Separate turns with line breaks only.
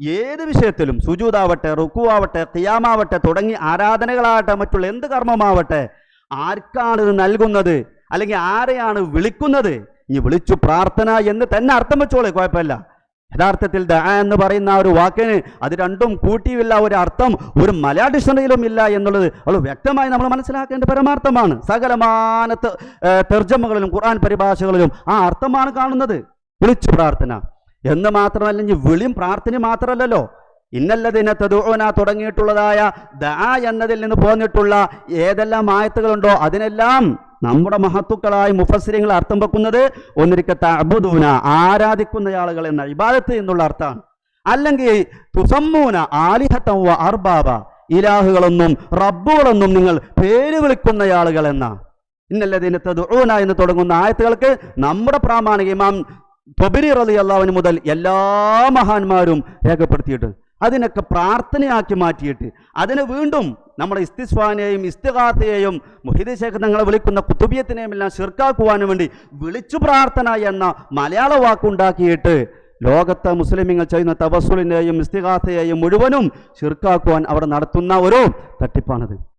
ഏത് വിഷയത്തിലും സുജൂതാവട്ടെ റുക്കുവാവട്ടെ ഖിയാമാവട്ടെ തുടങ്ങി ആരാധനകളാവട്ടെ മറ്റുള്ള എന്ത് കർമ്മമാവട്ടെ ആർക്കാണ് ഇത് നൽകുന്നത്? അല്ലെങ്കിൽ ആരെയാണ് വിളിക്കുന്നത്? ഈ വിളിച്ചു പ്രാർത്ഥന എന്ന് തന്നെ അർത്ഥം വെച്ചോളെ കുഴപ്പമില്ല. യഥാർത്ഥത്തിൽ ദ എന്ന് പറയുന്ന ആ ഒരു വാക്കിന് അത് രണ്ടും കൂട്ടിയില്ല ഒരു അർത്ഥം ഒരു മലയാള ഡിക്ഷണറിയിലും ഇല്ല എന്നുള്ളത് അത് വ്യക്തമായി നമ്മൾ മനസ്സിലാക്കേണ്ട പരമാർത്ഥമാണ്. സകലമാന തെർജമ്മകളിലും ഖുർആൻ പരിഭാഷകളിലും ആ അർത്ഥമാണ് കാണുന്നത്. വിളിച്ചു പ്രാർത്ഥന. എന്ന് മാത്രമല്ല ഇനി വിളിയും പ്രാർത്ഥന മാത്രമല്ലല്ലോ. ഇന്നല്ലതിനെ തതുന തുടങ്ങിയിട്ടുള്ളതായ ദ എന്നതിൽ നിന്ന് പോന്നിട്ടുള്ള ഏതെല്ലാം ആയത്തുകളുണ്ടോ അതിനെല്ലാം നമ്മുടെ മഹത്തുക്കളായ മുഫസ്സിരിങ്ങൾ അർത്ഥം വെക്കുന്നത് ഒന്നിരിക്കത്തെ അബുദൂന ആരാധിക്കുന്ന ആളുകൾ എന്ന ഇബാദത്ത് എന്നുള്ള അർത്ഥമാണ്. അല്ലെങ്കിൽ തുസമ്മൂന ആലിഹത്തവ അർബാബ ഇലാഹുകളൊന്നും റബ്ബുകളൊന്നും നിങ്ങൾ പേര് വിളിക്കുന്ന ആളുകൾ എന്ന ഇന്നല്ലതിനെ തതുന എന്ന് തുടങ്ങുന്ന ആയത്തുകൾക്ക് നമ്മുടെ പ്രാമാണിക ഇമാം തൊബിരി റലി അള്ളാവിന് മുതൽ എല്ലാ മഹാന്മാരും രേഖപ്പെടുത്തിയിട്ട് അതിനൊക്കെ പ്രാർത്ഥനയാക്കി മാറ്റിയിട്ട് അതിനെ വീണ്ടും നമ്മുടെ ഇസ്തിസ്വാനെയും ഇസ്തിഹാത്തയെയും മുഹിദ് ശേഖർ തങ്ങളെ വിളിക്കുന്ന കുത്തുബിയത്തിനെയും എല്ലാം ശിർക്കാക്കുവാനും വേണ്ടി വിളിച്ചു പ്രാർത്ഥന എന്ന മലയാള വാക്കുണ്ടാക്കിയിട്ട് ലോകത്തെ മുസ്ലിമീങ്ങൾ ചെയ്യുന്ന തവസുലിനെയും ഇസ്തിഹാത്തയെയും മുഴുവനും ശിർക്കാക്കുവാൻ അവർ നടത്തുന്ന ഒരു തട്ടിപ്പാണത്.